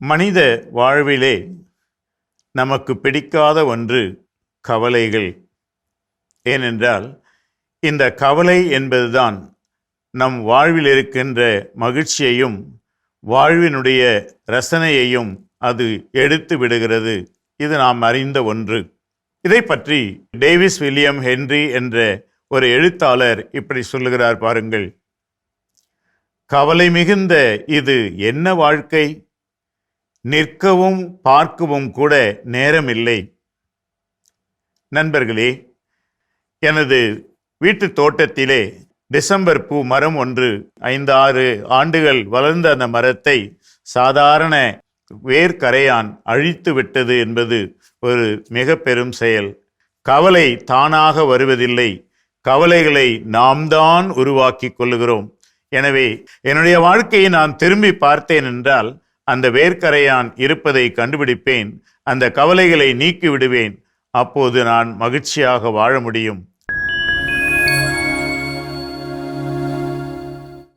மனித வாழ்விலே நமக்கு பிடிக்காத ஒன்று கவலைகள். ஏனென்றால் இந்த கவலை என்பதுதான் நம் வாழ்வில் இருக்கின்ற மகிழ்ச்சியையும் வாழ்வினுடைய ரசனையையும் அது எடுத்து விடுகிறது. இது நாம் அறிந்த ஒன்று. இதை பற்றி டேவிஸ் வில்லியம் ஹென்றி என்ற ஒரு எழுத்தாளர் இப்படி சொல்லுகிறார் பாருங்கள். கவலை மிகுந்த இது என்ன வாழ்க்கை? நிற்கவும் பார்க்கவும் கூட நேரமில்லை. நண்பர்களே எனது வீட்டு தோட்டத்திலே டிசம்பர் பூ மரம் ஒன்று ஐந்து ஆறு ஆண்டுகள் வளர்ந்த அந்த மரத்தை சாதாரண வேர்க்கரையான் அழித்து விட்டது என்பது ஒரு மிக பெரும் செயல். கவலை தானாக வருவதில்லை. கவலைகளை நாம் தான் உருவாக்கி கொள்ளுகிறோம். எனவே என்னுடைய வாழ்க்கையை நான் திரும்பி பார்த்தேன் என்றால் அந்த வேர்க்கரையான் இருப்பதை கண்டுபிடிப்பேன் அந்த கவலைகளை நீக்கி விடுவேன் அப்போது நான் மகிழ்ச்சியாக வாழ முடியும்.